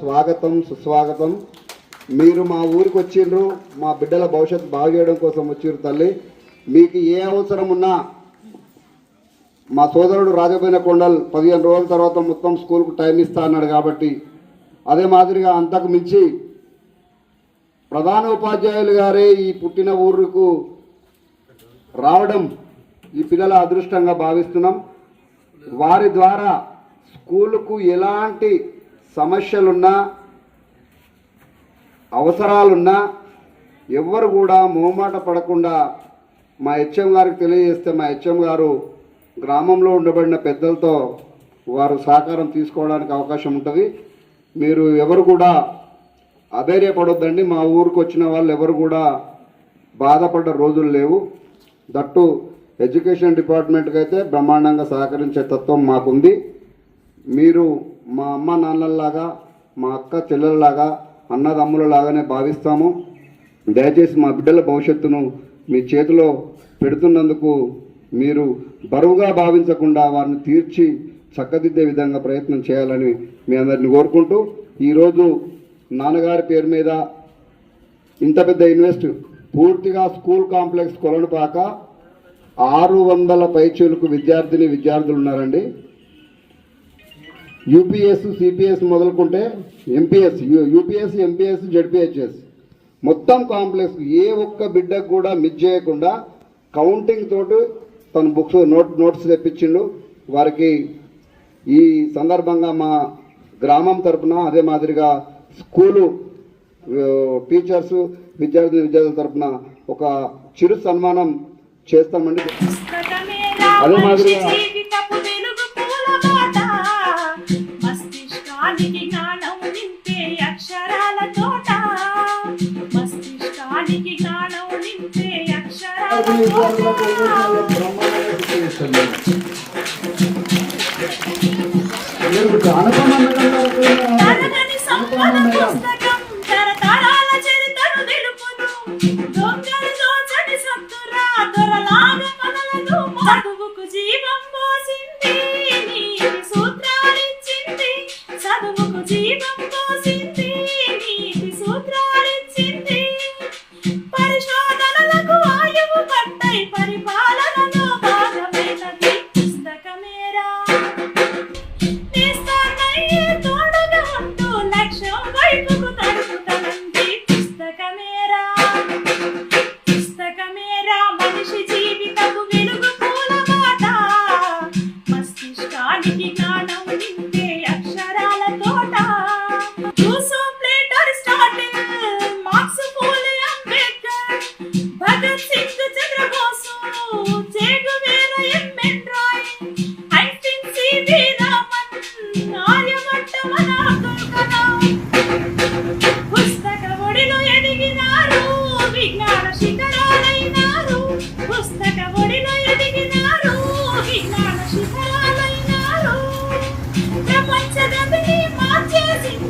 స్వాగతం సుస్వాగతం. మీరు మా ఊరికి వచ్చిండ్రు మా బిడ్డల భవిష్యత్తు బాగు చేయడం కోసం వచ్చిర్రు తల్లి. మీకు ఏ అవసరం ఉన్నా మా సోదరుడు రాజపోయిన కొండల్ పదిహేను రోజుల తర్వాత మొత్తం స్కూల్కు టైం ఇస్తా అన్నాడు కాబట్టి అదే మాదిరిగా అంతకు మించి ప్రధాన ఉపాధ్యాయులు గారే ఈ పుట్టిన ఊరుకు రావడం ఈ పిల్లల అదృష్టంగా భావిస్తున్నాం. వారి ద్వారా స్కూలుకు ఎలాంటి సమస్యలున్నా అవసరాలున్నా ఎవ్వరు కూడా మొహమాట పడకుండా మా హెచ్ఎం గారికి తెలియజేస్తే మా హెచ్ఎం గారు గ్రామంలో ఉండబడిన పెద్దలతో వారు సహకారం తీసుకోవడానికి అవకాశం ఉంటుంది. మీరు ఎవరు కూడా అధైర్యపడొద్దండి. మా ఊరికి వచ్చిన వాళ్ళు ఎవరు కూడా బాధపడ్డ రోజులు లేవు. దట్టు ఎడ్యుకేషన్ డిపార్ట్మెంట్కి అయితే బ్రహ్మాండంగా సహకరించే తత్వం మాకుంది. మీరు మా అమ్మ నాన్నలలాగా మా అక్క చెల్లెలలాగా అన్నదమ్ములలాగానే భావిస్తాము. దయచేసి మా బిడ్డల భవిష్యత్తును మీ చేతిలో పెడుతున్నందుకు మీరు బరువుగా భావించకుండా వారిని తీర్చి చక్కదిద్దే విధంగా ప్రయత్నం చేయాలని మీ అందరిని కోరుకుంటూ ఈరోజు నాన్నగారి పేరు మీద ఇంత పెద్ద ఇన్వెస్ట్ పూర్తిగా స్కూల్ కాంప్లెక్స్ కొలనుపాక ఆరు వందల పైచీలకు విద్యార్థిని విద్యార్థులు ఉన్నారండి. యూపీఎస్ సిపిఎస్ మొదలుకుంటే ఎంపీఎస్ యూపీఎస్ ఎంపీఎస్ జడ్పీహెచ్ఎస్. మొత్తం కాంప్లెక్స్ ఏ ఒక్క బిడ్డకు కూడా మిస్ చేయకుండా కౌంటింగ్ తోటి తన బుక్స్ నోట్ నోట్స్ తెప్పించిండు. వారికి ఈ సందర్భంగా మా గ్రామం తరపున అదే మాదిరిగా స్కూలు టీచర్స్ విద్యార్థి విద్యార్థుల తరపున ఒక చిరు సన్మానం చేస్తామండి. అదే మాదిరిగా జీవం పుస్తక ఒడిలో ఎదిగినారు విజ్ఞాన శిక్ష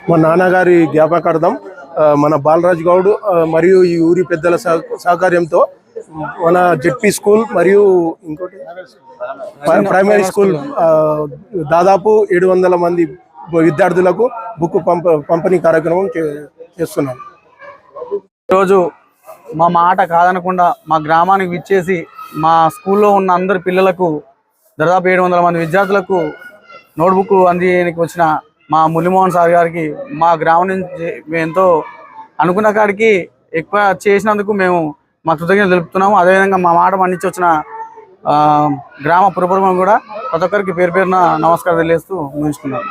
మా నాన్నగారి జ్ఞాపకార్థం మన బాలరాజ్ గౌడ్ మరియు ఈ ఊరి పెద్దల సహకార్యంతో మన జెడ్పీ స్కూల్ మరియు ఇంకోటి ప్రైమరీ స్కూల్ ఆ, దాదాపు ఏడు వందల మంది విద్యార్థులకు బుక్ పంప పంపిణీ కార్యక్రమం చేస్తున్నాం. ఈరోజు మా మాట కాదనకుండా మా గ్రామానికి విచ్చేసి మా స్కూల్లో ఉన్న అందరి పిల్లలకు దాదాపు ఏడు వందల మంది విద్యార్థులకు నోట్బుక్ అందించడానికి వచ్చిన మా మురళీమోహన్ సార్ గారికి మా గ్రామం నుంచి మేము ఎంతో అనుకున్న కాడికి ఎక్కువ చేసినందుకు మేము మా కృతజ్ఞతలు తెలుపుతున్నాము. అదేవిధంగా మా మాట మన్నించి వచ్చిన గ్రామ పురపురం కూడా ప్రతి ఒక్కరికి పేరు పేరున నమస్కారం తెలియజేస్తూ ముగించుకున్నాం